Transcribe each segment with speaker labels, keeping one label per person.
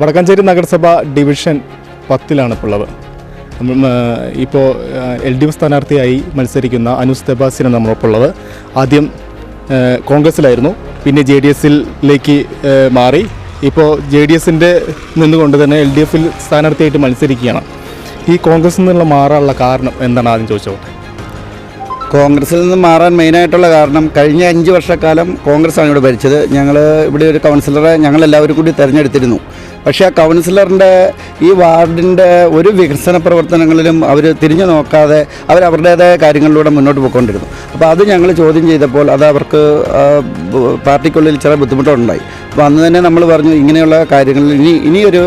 Speaker 1: വടക്കാഞ്ചേരി നഗരസഭ ഡിവിഷൻ പത്തിലാണ് ഇപ്പോൾ ഉള്ളത്. ഇപ്പോൾ എൽ ഡി എഫ് സ്ഥാനാർത്ഥിയായി മത്സരിക്കുന്ന അനുസ് തെബാസിനെ നമ്മളൊപ്പം ഉള്ളത്. ആദ്യം കോൺഗ്രസ്സിലായിരുന്നു പിന്നെ ജെ ഡി എസിലേക്ക് മാറി. ഇപ്പോൾ ജെ ഡി എസിന്റെ നിന്നുകൊണ്ട് തന്നെ എൽ ഡി എഫിൽ സ്ഥാനാർത്ഥിയായിട്ട് മത്സരിക്കുകയാണ്. ഈ കോൺഗ്രസ് നിന്നുള്ള മാറാനുള്ള കാരണം എന്താണ് ആദ്യം ചോദിച്ചത്
Speaker 2: കോൺഗ്രസിൽ നിന്ന് മാറാൻ മെയിനായിട്ടുള്ള കാരണം കഴിഞ്ഞ അഞ്ച് വർഷക്കാലം കോൺഗ്രസ്സാണ് ഇവിടെ ഭരിച്ചത്. ഞങ്ങൾ ഇവിടെ ഒരു കൗൺസിലറെ ഞങ്ങളെല്ലാവരും കൂടി തിരഞ്ഞെടുത്തിരുന്നു. പക്ഷേ ആ കൗൺസിലറിന്റെ ഈ വാർഡിന്റെ ഒരു വികസന പ്രവർത്തനങ്ങളിലും അവർ തിരിഞ്ഞു നോക്കാതെ അവർ അവരുടേതായ കാര്യങ്ങളിലൂടെ മുന്നോട്ട് പോയിക്കൊണ്ടിരുന്നു. അപ്പോൾ അത് ഞങ്ങൾ ചോദ്യം ചെയ്തപ്പോൾ അത് അവർക്ക് പാർട്ടിക്കുള്ളിൽ ചില ബുദ്ധിമുട്ടുണ്ടായി അപ്പോൾ അന്ന് തന്നെ നമ്മൾ പറഞ്ഞു ഇങ്ങനെയുള്ള കാര്യങ്ങളിൽ ഇനി ഇനിയൊരു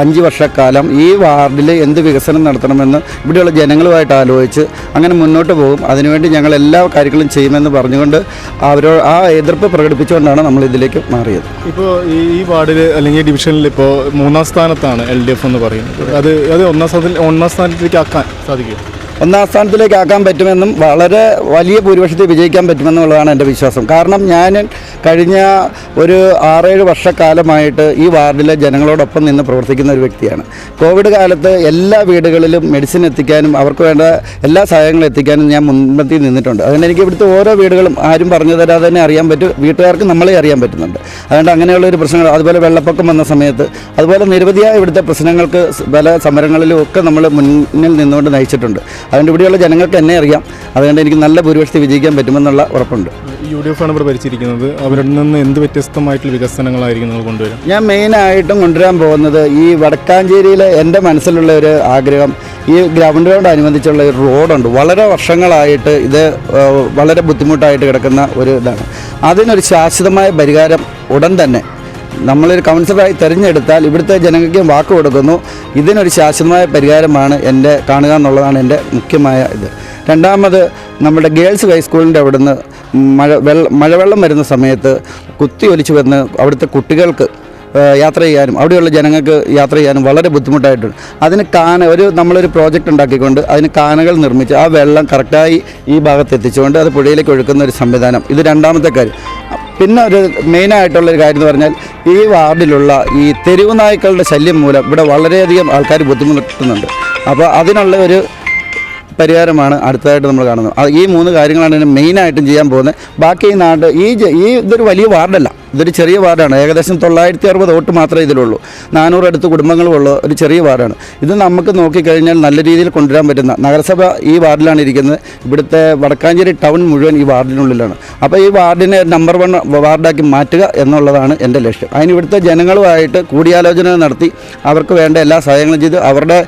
Speaker 2: അഞ്ച് വർഷക്കാലം ഈ വാർഡിൽ എന്ത് വികസനം നടത്തണമെന്ന് ഇവിടെയുള്ള ജനങ്ങളുമായിട്ട് ആലോചിച്ച് അങ്ങനെ മുന്നോട്ട് പോകും. അതിനുവേണ്ടി ഞങ്ങൾ എല്ലാ കാര്യങ്ങളും ചെയ്യുമെന്ന് പറഞ്ഞുകൊണ്ട് അവരോ ആ എതിർപ്പ് പ്രകടിപ്പിച്ചുകൊണ്ടാണ് നമ്മൾ ഇതിലേക്ക് മാറിയത്.
Speaker 1: ഇപ്പോൾ ഈ ഈ വാർഡിൽ അല്ലെങ്കിൽ ഡിവിഷനിൽ ഇപ്പോൾ മൂന്നാം സ്ഥാനത്താണ് എൽ ഡി എഫ് എന്ന് പറയുന്നത്. അത് അത് ഒന്നാം സ്ഥാനത്തിൽ ഒന്നാം സ്ഥാനത്തേക്ക് ആക്കാൻ സാധിക്കും
Speaker 2: ഒന്നാം സ്ഥാനത്തിലേക്ക് ആക്കാൻ പറ്റുമെന്നും വളരെ വലിയ ഭൂരിപക്ഷത്തിൽ വിജയിക്കാൻ പറ്റുമെന്നുള്ളതാണ് എന്റെ വിശ്വാസം. കാരണം ഞാൻ കഴിഞ്ഞ ഒരു ആറേഴ് വർഷക്കാലമായിട്ട് ഈ വാർഡിലെ ജനങ്ങളോടൊപ്പം നിന്ന് പ്രവർത്തിക്കുന്ന ഒരു വ്യക്തിയാണ്. കോവിഡ് കാലത്ത് എല്ലാ വീടുകളിലും മെഡിസിൻ എത്തിക്കാനും അവർക്ക് വേണ്ട എല്ലാ സഹായങ്ങളും എത്തിക്കാനും ഞാൻ മുൻപത്തിൽ നിന്നിട്ടുണ്ട്. അതുകൊണ്ട് എനിക്ക് ഇവിടുത്തെ ഓരോ വീടുകളും ആരും പറഞ്ഞു തരാതെ തന്നെ അറിയാൻ പറ്റും വീട്ടുകാർക്ക് നമ്മളെ അറിയാൻ പറ്റുന്നുണ്ട്. അതുകൊണ്ട് അങ്ങനെയുള്ള ഒരു പ്രശ്നങ്ങൾ അതുപോലെ വെള്ളപ്പൊക്കം വന്ന സമയത്ത് അതുപോലെ നിരവധിയായ ഇവിടുത്തെ പ്രശ്നങ്ങൾക്ക് പല സമരങ്ങളിലും ഒക്കെ നമ്മൾ മുന്നിൽ നിന്നുകൊണ്ട് നയിച്ചിട്ടുണ്ട്. അതുകൊണ്ട് ഇവിടെയുള്ള ജനങ്ങൾക്ക് എന്നെ അറിയാം. അതുകൊണ്ട് എനിക്ക് നല്ല ഭൂരിപക്ഷത്തിൽ വിജയിക്കാൻ പറ്റുമെന്നുള്ള ഉറപ്പുണ്ട്.
Speaker 1: യു ഡി എഫ് ആണ് ഇവിടെ ഭരിച്ചിരിക്കുന്നത്. അവരിൽ നിന്ന് എന്ത് വ്യത്യസ്തമായിട്ടുള്ള വികസനങ്ങളായിരിക്കും നിങ്ങൾ കൊണ്ടുവരും
Speaker 2: ഞാൻ മെയിനായിട്ടും കൊണ്ടുവരാൻ പോകുന്നത് ഈ വടക്കാഞ്ചേരിയിലെ എന്റെ മനസ്സിലുള്ള ഒരു ആഗ്രഹം ഈ ഗ്രൗണ്ട് ഗ്രൗണ്ട് അനുബന്ധിച്ചുള്ള ഒരു റോഡുണ്ട്. വളരെ വർഷങ്ങളായിട്ട് ഇത് വളരെ ബുദ്ധിമുട്ടായിട്ട് കിടക്കുന്ന ഒരു ഇതാണ്. അതിനൊരു ശാശ്വതമായ പരിഹാരം ഉടൻ തന്നെ നമ്മളൊരു കൗൺസിലറായി തിരഞ്ഞെടുത്താൽ ഇവിടുത്തെ ജനങ്ങൾക്ക് വാക്ക് കൊടുക്കുന്നു. ഇതിനൊരു ശാശ്വതമായ പരിഹാരമാണ് എന്റെ കാണുക എന്നുള്ളതാണ് എന്റെ മുഖ്യമായ ഇത്. രണ്ടാമത് നമ്മുടെ ഗേൾസ് ഹൈസ്കൂളിന്റെ അവിടുന്ന് മഴ വെള്ള മഴവെള്ളം വരുന്ന സമയത്ത് കുത്തി ഒലിച്ചു വന്ന് അവിടുത്തെ കുട്ടികൾക്ക് യാത്ര ചെയ്യാനും അവിടെയുള്ള ജനങ്ങൾക്ക് യാത്ര ചെയ്യാനും വളരെ ബുദ്ധിമുട്ടായിട്ടുണ്ട്. അതിന് കാന ഒരു നമ്മളൊരു പ്രോജക്റ്റ് ഉണ്ടാക്കിക്കൊണ്ട് അതിന് കാനകൾ നിർമ്മിച്ച് ആ വെള്ളം കറക്റ്റായി ഈ ഭാഗത്ത് എത്തിച്ചുകൊണ്ട് അത് പുഴയിലേക്ക് ഒഴുക്കുന്ന ഒരു സംവിധാനം. ഇത് രണ്ടാമത്തെ കാര്യം. പിന്നെ ഒരു മെയിനായിട്ടുള്ള ഒരു കാര്യം എന്ന് പറഞ്ഞാൽ ഈ വാർഡിലുള്ള ഈ തെരുവ് നായ്ക്കളുടെ ശല്യം മൂലം ഇവിടെ വളരെയധികം ആൾക്കാർ ബുദ്ധിമുട്ടുന്നുണ്ട്. അപ്പോൾ അതിനുള്ള ഒരു പരിഹാരമാണ് അടുത്തതായിട്ട് നമ്മൾ കാണുന്നത്. ഈ മൂന്ന് കാര്യങ്ങളാണ് മെയിനായിട്ടും ചെയ്യാൻ പോകുന്നത്. ബാക്കി നാട് ഈ ഈ ഇതൊരു വലിയ വാർഡല്ല ഇതൊരു ചെറിയ വാർഡാണ്. ഏകദേശം തൊള്ളായിരത്തി അറുപത് വോട്ട് മാത്രമേ ഇതിലുള്ളൂ. നാനൂറ് അടുത്ത് കുടുംബങ്ങളുള്ള ഒരു ചെറിയ വാർഡാണ്. ഇത് നമുക്ക് നോക്കിക്കഴിഞ്ഞാൽ നല്ല രീതിയിൽ കൊണ്ടുവരാൻ പറ്റുന്ന നഗരസഭ ഈ വാർഡിലാണ് ഇരിക്കുന്നത്. ഇവിടുത്തെ വടക്കാഞ്ചേരി ടൗൺ മുഴുവൻ ഈ വാർഡിനുള്ളിലാണ്. അപ്പോൾ ഈ വാർഡിനെ നമ്പർ വൺ വാർഡാക്കി മാറ്റുക എന്നുള്ളതാണ് എന്റെ ലക്ഷ്യം. അതിന് ഇവിടുത്തെ ജനങ്ങളുമായിട്ട് കൂടിയാലോചന നടത്തി അവർക്ക് വേണ്ട എല്ലാ സഹായങ്ങളും ചെയ്ത് അവരുടെ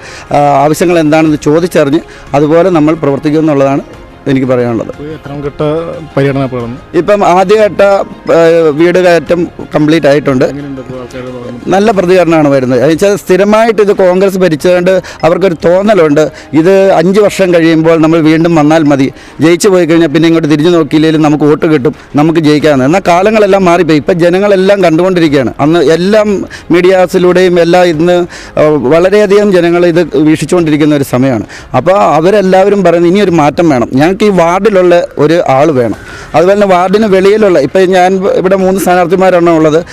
Speaker 2: ആവശ്യങ്ങൾ എന്താണെന്ന് ചോദിച്ചറിഞ്ഞ് അതുപോലെ നമ്മൾ പ്രവർത്തിക്കും എന്നുള്ളതാണ് എനിക്ക് പറയാനുള്ളത്.
Speaker 1: ഘട്ട പര്യടന
Speaker 2: ഇപ്പം ആദ്യഘട്ട വീട് കയറ്റം കംപ്ലീറ്റ് ആയിട്ടുണ്ട്? നല്ല പ്രതികരണമാണ് വരുന്നത്. വെച്ചാൽ സ്ഥിരമായിട്ട് ഇത് കോൺഗ്രസ് ഭരിച്ചതുകൊണ്ട് അവർക്കൊരു തോന്നലുണ്ട്. ഇത് അഞ്ച് വർഷം കഴിയുമ്പോൾ നമ്മൾ വീണ്ടും വന്നാൽ മതി. ജയിച്ചു പോയി കഴിഞ്ഞാൽ പിന്നെ ഇങ്ങോട്ട് തിരിഞ്ഞു നോക്കിയില്ലെങ്കിലും നമുക്ക് വോട്ട് കിട്ടും. നമുക്ക് ജയിക്കാമെന്ന്. എന്നാൽ കാലങ്ങളെല്ലാം മാറിപ്പോയി. ഇപ്പം ജനങ്ങളെല്ലാം കണ്ടുകൊണ്ടിരിക്കുകയാണ്. അന്ന് എല്ലാം മീഡിയാസിലൂടെയും എല്ലാം ഇന്ന് വളരെയധികം ജനങ്ങൾ ഇത് വീക്ഷിച്ചുകൊണ്ടിരിക്കുന്ന ഒരു സമയമാണ്. അപ്പോൾ അവരെല്ലാവരും പറയുന്നത് ഇനിയൊരു മാറ്റം വേണം. ഞങ്ങൾക്ക് ഈ വാർഡിലുള്ള ഒരു ആൾ വേണം. അതുപോലെ തന്നെ വാർഡിന് വെളിയിലുള്ള ഇപ്പം ഞാൻ ഇവിടെ മൂന്ന് സ്ഥാനാർത്ഥിമാരാണ് ഉള്ളത്.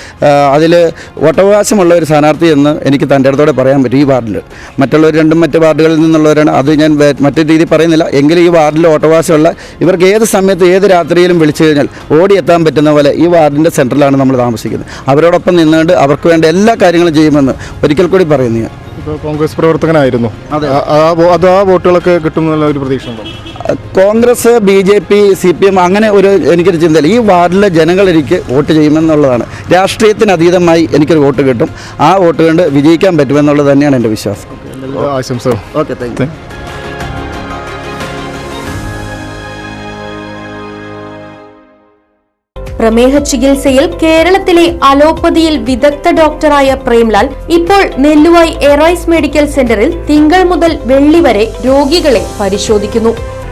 Speaker 2: അതിൽ വോട്ടവകാശമുള്ള ഒരു സ്ഥാനാർത്ഥി എന്ന് എനിക്ക് തന്റെ അടുത്തോടെ പറയാൻ പറ്റും ഈ വാർഡിൽ മറ്റുള്ളവർ രണ്ടും മറ്റ് വാർഡുകളിൽ നിന്നുള്ളവരാണ്. അത് ഞാൻ മറ്റൊരു രീതി പറയുന്നില്ല. എങ്കിലും ഈ വാർഡിൽ വോട്ടവകാശമുള്ള ഇവർക്ക് ഏത് സമയത്ത് ഏത് രാത്രിയിലും വിളിച്ചു കഴിഞ്ഞാൽ ഓടിയെത്താൻ പറ്റുന്ന പോലെ ഈ വാർഡിന്റെ സെന്ററിലാണ് നമ്മൾ താമസിക്കുന്നത്. അവരോടൊപ്പം നിന്നുകൊണ്ട് അവർക്ക് വേണ്ട എല്ലാ കാര്യങ്ങളും ചെയ്യുമെന്ന് ഒരിക്കൽ കൂടി പറയുന്നു ഞാൻ.
Speaker 1: ഇപ്പോൾ കോൺഗ്രസ് പ്രവർത്തകനായിരുന്നു.
Speaker 2: അത്.
Speaker 1: ആ വോട്ടുകളൊക്കെ കിട്ടുമെന്നുള്ള ഒരു പ്രതീക്ഷ ഉണ്ടോ
Speaker 2: Congress B J P C P M അങ്ങനെ ഒരു എനിക്കൊരു ചിന്തയില്ല. ഈ വാർഡിലെ ജനങ്ങൾ എനിക്ക് വോട്ട് ചെയ്യുമെന്നുള്ളതാണ്. രാഷ്ട്രീയത്തിന് അതീതമായി എനിക്കൊരു വോട്ട് കിട്ടും. ആ വോട്ട് കൊണ്ട് വിജയിക്കാൻ പറ്റുമെന്നുള്ളത് തന്നെയാണ് എന്റെ വിശ്വാസം. Okay thank you.
Speaker 3: പ്രമേഹ ചികിത്സയിൽ കേരളത്തിലെ അലോപ്പതിയിൽ വിദഗ്ധ ഡോക്ടറായ പ്രേംലാൽ ഇപ്പോൾ നെല്ലുവായി എറൈസ് മെഡിക്കൽ സെന്ററിൽ തിങ്കൾ മുതൽ വെള്ളി വരെ രോഗികളെ പരിശോധിക്കുന്നു.